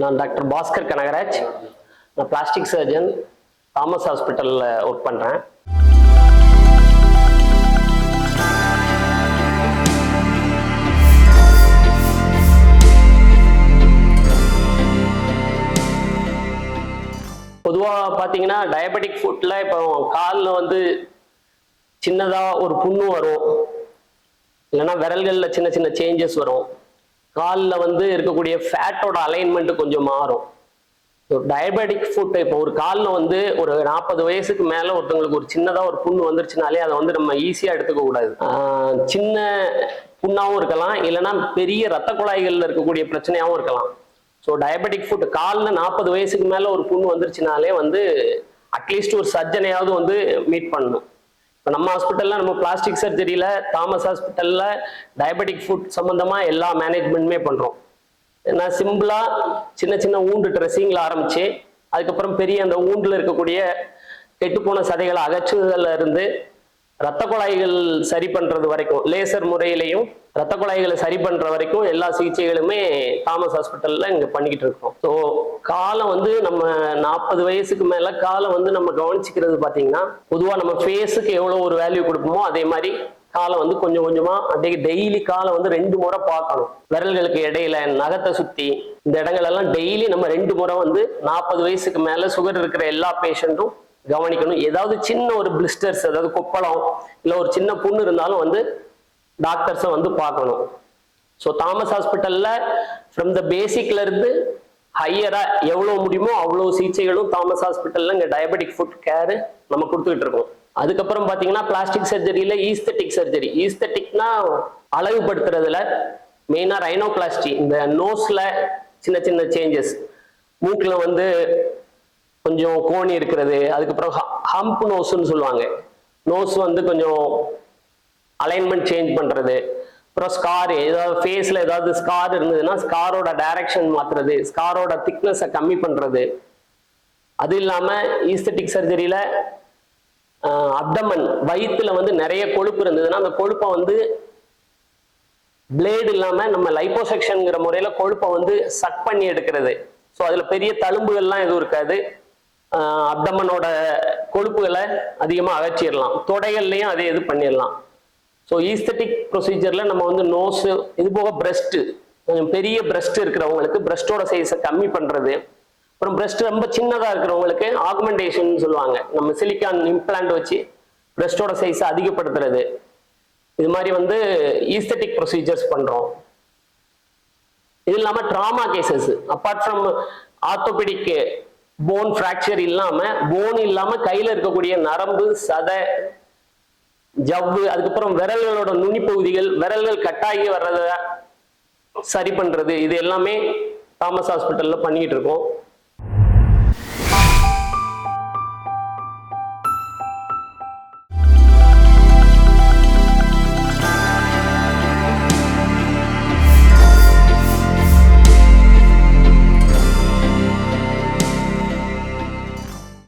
நான் டாக்டர் பாஸ்கர் கனகராஜ். நான் plastic surgeon Thomas ஹாஸ்பிட்டலில் ஒர்க் பண்ணுறேன் பொதுவாக பார்த்தீங்கன்னா டயபெட்டிக் ஃபுட்டில் இப்போ காலில் வந்து சின்னதாக ஒரு புண்ணு வரும். இல்லைன்னா விரல்களில் சின்ன சின்ன சேஞ்சஸ் வரும். காலில் வந்து இருக்கக்கூடிய ஃபேட்டோட அலைன்மெண்ட் கொஞ்சம் மாறும். டயபெட்டிக் ஃபுட் இப்போ ஒரு காலில் வந்து ஒரு நாற்பது வயசுக்கு மேலே ஒருத்தவங்களுக்கு ஒரு சின்னதாக ஒரு புண்ணு வந்துருச்சுனாலே அதை வந்து நம்ம ஈஸியாக எடுத்துக்க கூடாது. சின்ன புண்ணாகவும் இருக்கலாம் இல்லைன்னா பெரிய ரத்த குழாய்களில் இருக்கக்கூடிய பிரச்சனையாகவும் இருக்கலாம். ஸோ டயபெட்டிக் ஃபுட் காலில் நாற்பது வயசுக்கு மேலே ஒரு புண்ணு வந்துருச்சுனாலே வந்து அட்லீஸ்ட் ஒரு சர்ஜனையாவது வந்து மீட் பண்ணணும். இப்போ நம்ம ஹாஸ்பிட்டலில் நம்ம பிளாஸ்டிக் சர்ஜரியில் தாமஸ் ஹாஸ்பிட்டலில் டயபெட்டிக் ஃபுட் சம்மந்தமாக எல்லா மேனேஜ்மெண்ட்டுமே பண்ணுறோம் ஏன்னா சிம்பிளாக சின்ன சின்ன ஊண்டு ட்ரெஸ்ஸிங்கில் ஆரம்பித்து அதுக்கப்புறம் பெரிய அந்த ஊண்டில் இருக்கக்கூடிய கெட்டுப்போன சதைகளை அகற்றுதல்ல இருந்து ரத்த குழாய்கள் சரி பண்ணுறது வரைக்கும் லேசர் முறையிலையும் ரத்த குழாய்களை சரி பண்ணுற வரைக்கும் எல்லா சிகிச்சைகளுமே தாமஸ் ஹாஸ்பிட்டலில் இங்கே பண்ணிக்கிட்டு இருக்கோம். ஸோ காலம் வந்து நம்ம நாற்பது வயசுக்கு மேலே காலம் வந்து நம்ம கவனிச்சிக்கிறது பார்த்தீங்கன்னா பொதுவாக நம்ம ஃபேஸுக்கு எவ்வளோ ஒரு வேல்யூ கொடுப்போமோ அதே மாதிரி காலை வந்து கொஞ்சம் கொஞ்சமா அப்படியே டெய்லி காலை வந்து ரெண்டு முறை பார்க்கணும். விரல்களுக்கு இடையில நகத்தை சுத்தி இந்த இடங்கள் எல்லாம் டெய்லி நம்ம ரெண்டு முறை வந்து நாற்பது வயசுக்கு மேல சுகர் இருக்கிற எல்லா பேஷண்ட்டும் கவனிக்கணும். ஏதாவது சின்ன ஒரு பிளிஸ்டர்ஸ் அதாவது கொப்பளம் இல்லை ஒரு சின்ன புண்ணு இருந்தாலும் வந்து டாக்டர்ஸை வந்து பார்க்கணும். ஸோ தாமஸ் ஹாஸ்பிட்டலில் ஃப்ரம் த பேசிக்ல இருந்து எவ்வளோ முடியுமோ அவ்வளோ சிகிச்சைகளும் தாமஸ் ஹாஸ்பிட்டலில் இங்கே டயபெட்டிக் ஃபுட் கேரு நம்ம கொடுத்துக்கிட்டு இருக்கோம். அதுக்கப்புறம் பார்த்தீங்கன்னா பிளாஸ்டிக் சர்ஜரியில் ஈஸ்தட்டிக் சர்ஜரி ஈஸ்தட்டிக்னா அழகுபடுத்துறதுல மெயினாக ரைனோபிளாஸ்டி இந்த நோஸில் சின்ன சின்ன சேஞ்சஸ் மூக்கில் வந்து கொஞ்சம் கோணி இருக்கிறது அதுக்கப்புறம் ஹம்ப் நோஸ்ன்னு சொல்லுவாங்க. நோஸ் வந்து கொஞ்சம் அலைன்மெண்ட் சேஞ்ச் பண்ணுறது அப்புறம் ஸ்கார் ஏதாவது ஃபேஸில் ஏதாவது ஸ்கார் இருந்ததுன்னா ஸ்காரோட டைரக்ஷன் மாற்றுறது ஸ்காரோட திக்னஸை கம்மி பண்ணுறது அது இல்லாமல் ஈஸ்தட்டிக் சர்ஜரியில் அப்டமன் வயிற்றுல வந்து நிறைய கொழுப்பு இருந்ததுன்னா அந்த கொழுப்பை வந்து பிளேடு இல்லாமல் நம்ம லைப்போசெக்ஷனுங்கிற முறையில் கொழுப்பை வந்து சக் பண்ணி எடுக்கிறது. ஸோ அதில் பெரிய தழும்புகள்லாம் எதுவும் இருக்காது. அப்டமனோட கொழுப்புகளை அதிகமாக அகற்றிடலாம். தொடைகள்லையும் அதே இது பண்ணிடலாம். ஸோ ஈஸ்தட்டிக் ப்ரொசீஜரில் நம்ம வந்து நோஸு இது போக பிரஸ்ட்டு கொஞ்சம் பெரிய பிரஸ்ட் இருக்கிறவங்களுக்கு பிரஸ்டோட சைஸை கம்மி பண்ணுறது அப்புறம் பிரஸ்ட் ரொம்ப சின்னதாக இருக்கிறவங்களுக்கு ஆகுமெண்டேஷன் சொல்லுவாங்க. நம்ம சிலிக்கான் இம்ப்ளான்ட் வச்சு பிரஸ்டோட சைஸை அதிகப்படுத்துறது. இது மாதிரி வந்து ஈஸ்தட்டிக் ப்ரொசீஜர்ஸ் பண்ணுறோம் இது இல்லாமல் trauma cases apart from orthopaedic bone fracture இல்லாமல் போன் இல்லாமல் கையில் இருக்கக்கூடிய நரம்பு சதை ஜவ்வு அதுக்கப்புறம் விரல்களோட நுனிப்பகுதிகள் விரல்கள் கட்டாகி வர்றத சரி பண்றது இது எல்லாமே தாமஸ் ஹாஸ்பிட்டல்ல பண்ணிக்கிட்டு இருக்கோம்.